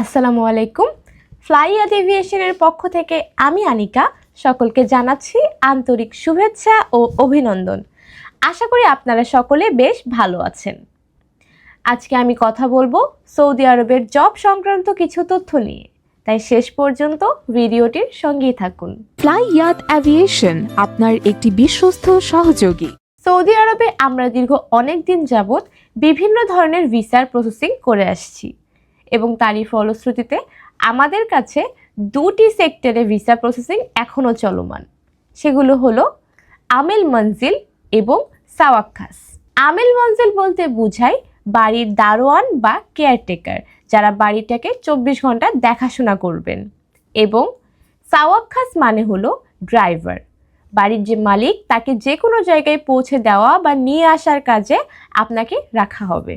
আসসালামু আলাইকুম। ফ্লাইয়াদ এভিয়েশনের পক্ষ থেকে আমি আনিকা। সকলকে জানাচ্ছি আন্তরিক শুভেচ্ছা ও অভিনন্দন। আশা করি আপনারা সকলে বেশ ভালো আছেন। আজকে আমি কথা বলব সৌদি আরবের জব সংক্রান্ত কিছু তথ্য নিয়ে। তাই শেষ পর্যন্ত ভিডিওটির সঙ্গেই থাকুন। ফ্লাই ইয়াত অ্যাভিয়েশন আপনার একটি বিশ্বস্ত সহযোগী। সৌদি আরবে আমরা দীর্ঘ অনেক দিন যাবৎ বিভিন্ন ধরনের ভিসার প্রসেসিং করে আসছি। এবং তারই ফলশ্রুতিতে আমাদের কাছে দুটি সেক্টরে ভিসা প্রসেসিং এখনও চলমান। সেগুলো হলো আমেল মঞ্জিল এবং সাওয়াক্কাস আমেল মঞ্জিল বলতে বোঝায় বাড়ির দারোয়ান বা কেয়ারটেকার, যারা বাড়িটাকে চব্বিশ ঘণ্টা দেখাশোনা করবেন। এবং সাওয়াক্কাস মানে হলো ড্রাইভার। বাড়ির যে মালিক, তাকে যে কোনো জায়গায় পৌঁছে দেওয়া বা নিয়ে আসার কাজে আপনাকে রাখা হবে।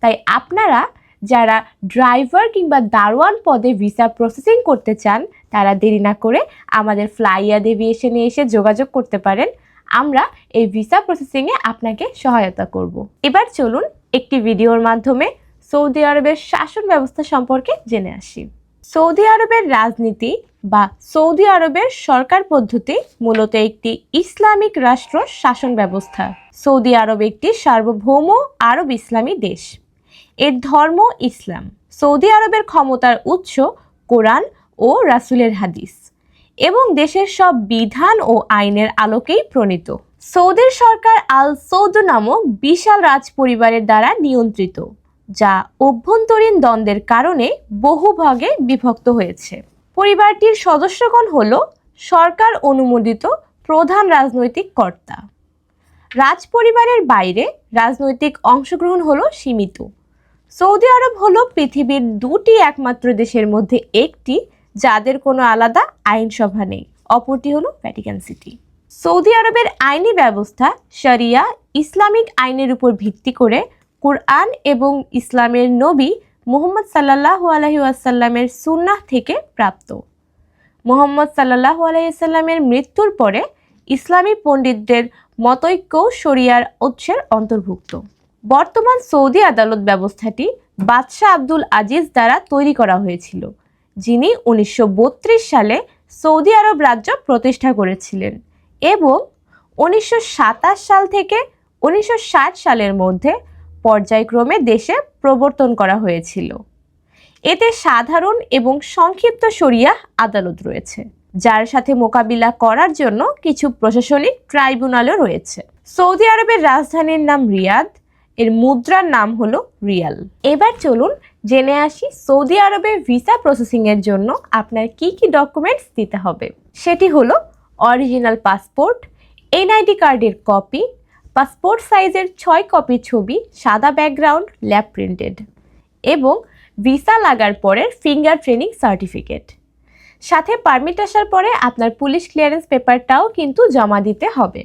তাই আপনারা যারা ড্রাইভার কিংবা দারোয়ান পদে ভিসা প্রসেসিং করতে চান, তারা দেরি না করে আমাদের ফ্লাইয়াদ এভিয়েশনে এসে যোগাযোগ করতে পারেন। আমরা এই ভিসা প্রসেসিংয়ে আপনাকে সহায়তা করব। এবার চলুন একটি ভিডিওর মাধ্যমে সৌদি আরবের শাসন ব্যবস্থা সম্পর্কে জেনে আসি। সৌদি আরবের রাজনীতি বা সৌদি আরবের সরকার পদ্ধতি মূলত একটি ইসলামিক রাষ্ট্র শাসন ব্যবস্থা। সৌদি আরব একটি সার্বভৌম আরব ইসলামী দেশ। এর ধর্ম ইসলাম। সৌদি আরবের ক্ষমতার উৎস কোরআন ও রাসুলের হাদিস। এবং দেশের সব বিধান ও আইনের আলোকেই প্রণীত। সৌদির সরকার আল সৌদ নামক বিশাল রাজ পরিবারের দ্বারা নিয়ন্ত্রিত, যা অভ্যন্তরীণ দ্বন্দ্বের কারণে বহু ভাগে বিভক্ত হয়েছে। পরিবারটির সদস্যগণ হল সরকার অনুমোদিত প্রধান রাজনৈতিক কর্তা। রাজ পরিবারের বাইরে রাজনৈতিক অংশগ্রহণ হলো সীমিত। সৌদি আরব হলো পৃথিবীর দুটি একমাত্র দেশের মধ্যে একটি, যাদের কোনো আলাদা আইনসভা নেই। অপরটি হলো ভ্যাটিকান সিটি সৌদি আরবের আইনি ব্যবস্থা শরিয়া, ইসলামিক আইনের উপর ভিত্তি করে কুরআন এবং ইসলামের নবী মুহাম্মদ সাল্লাহ আলহি আসাল্লামের সুন্নাহ থেকে প্রাপ্ত। মোহাম্মদ সাল্লাহ আলাইসাল্লামের মৃত্যুর পরে ইসলামী পণ্ডিতদের মতৈক্যও শরিয়ার উৎসের অন্তর্ভুক্ত। বর্তমান সৌদি আদালত ব্যবস্থাটি বাদশাহ আব্দুল আজিজ দ্বারা তৈরি করা হয়েছিল, যিনি উনিশশো বত্রিশ সালে সৌদি আরব রাজ্য প্রতিষ্ঠা করেছিলেন এবং উনিশশো সাতাশ সাল থেকে উনিশশো ষাট সালের মধ্যে পর্যায়ক্রমে দেশে প্রবর্তন করা হয়েছিল। এতে সাধারণ এবং সংক্ষিপ্ত শরিয়া আদালত রয়েছে, যার সাথে মোকাবিলা করার জন্য কিছু প্রশাসনিক ট্রাইব্যুনালও রয়েছে। সৌদি আরবের রাজধানীর নাম রিয়াদ এর মুদ্রার নাম হলো রিয়াল। এবার চলুন জেনে আসি সৌদি আরবে ভিসা প্রসেসিং এর জন্য আপনার কি কি ডকুমেন্টস দিতে হবে। সেটি হলো অরিজিনাল পাসপোর্ট এনআইডি কার্ডের কপি পাসপোর্ট সাইজের ছয় কপি ছবি, সাদা ব্যাকগ্রাউন্ড ল্যাব প্রিন্টেড এবং ভিসা লাগার পরের ফিঙ্গার ট্রেনিং সার্টিফিকেট সাথে পারমিট আসার পরে আপনার পুলিশ ক্লিয়ারেন্স পেপারটাও কিন্তু জমা দিতে হবে।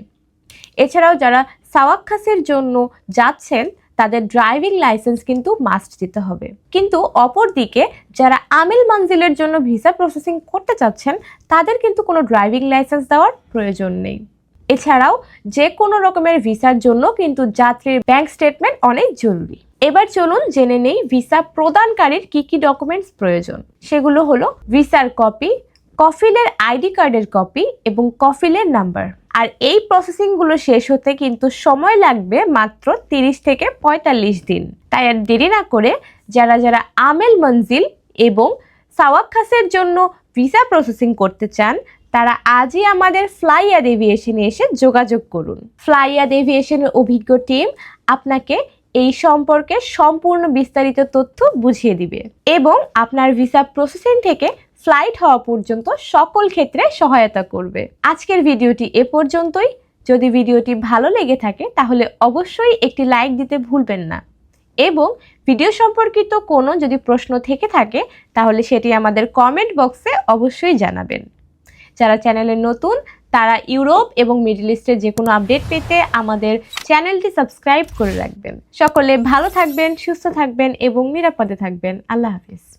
এছাড়াও যারা সাওয়াক্কাসের জন্য যাচ্ছেন, তাদের ড্রাইভিং লাইসেন্স কিন্তু মাস্ট দিতে হবে। কিন্তু অপরদিকে যারা আমিল মঞ্জিলের জন্য ভিসা প্রসেসিং করতে চাচ্ছেন, তাদের কিন্তু কোনো ড্রাইভিং লাইসেন্স দেওয়ার প্রয়োজন নেই। এছাড়াও যে কোনো রকমের ভিসার জন্য কিন্তু যাত্রীর ব্যাংক স্টেটমেন্ট অনেক জরুরি। এবার চলুন জেনে নেই ভিসা প্রদানকারীর কি কি ডকুমেন্টস প্রয়োজন। সেগুলো হলো ভিসার কপি কফিলের আইডি কার্ডের কপি এবং কফিলের নাম্বার। আর এই প্রসেসিংগুলো শেষ হতে কিন্তু সময় লাগবে মাত্র তিরিশ থেকে পঁয়তাল্লিশ দিন। তাই আর দেরি না করে যারা যারা আমেল মঞ্জিল এবং সাওয়াক্কাসের জন্য ভিসা প্রসেসিং করতে চান, তারা আজই আমাদের ফ্লাইয়াদ এভিয়েশনে এসে যোগাযোগ করুন। ফ্লাইয়াদ এভিয়েশনের অভিজ্ঞ টিম আপনাকে এই সম্পর্কে সম্পূর্ণ বিস্তারিত তথ্য বুঝিয়ে দিবে এবং আপনার ভিসা প্রসেসিং থেকে ফ্লাইট হওয়া পর্যন্ত সকল ক্ষেত্রে সহায়তা করবে। আজকের ভিডিওটি এ পর্যন্তই। যদি ভিডিওটি ভালো লেগে থাকে, তাহলে অবশ্যই একটি লাইক দিতে ভুলবেন না। এবং ভিডিও সম্পর্কিত কোনো যদি প্রশ্ন থেকে থাকে, তাহলে সেটি আমাদের কমেন্ট বক্সে অবশ্যই জানাবেন। যারা চ্যানেলে নতুন, তারা ইউরোপ এবং মিডল ইস্টের যে কোনো আপডেট পেতে আমাদের চ্যানেলটি সাবস্ক্রাইব করে রাখবেন। সকলে ভালো থাকবেন, সুস্থ থাকবেন এবং নিরাপদে থাকবেন। আল্লাহ হাফিজ।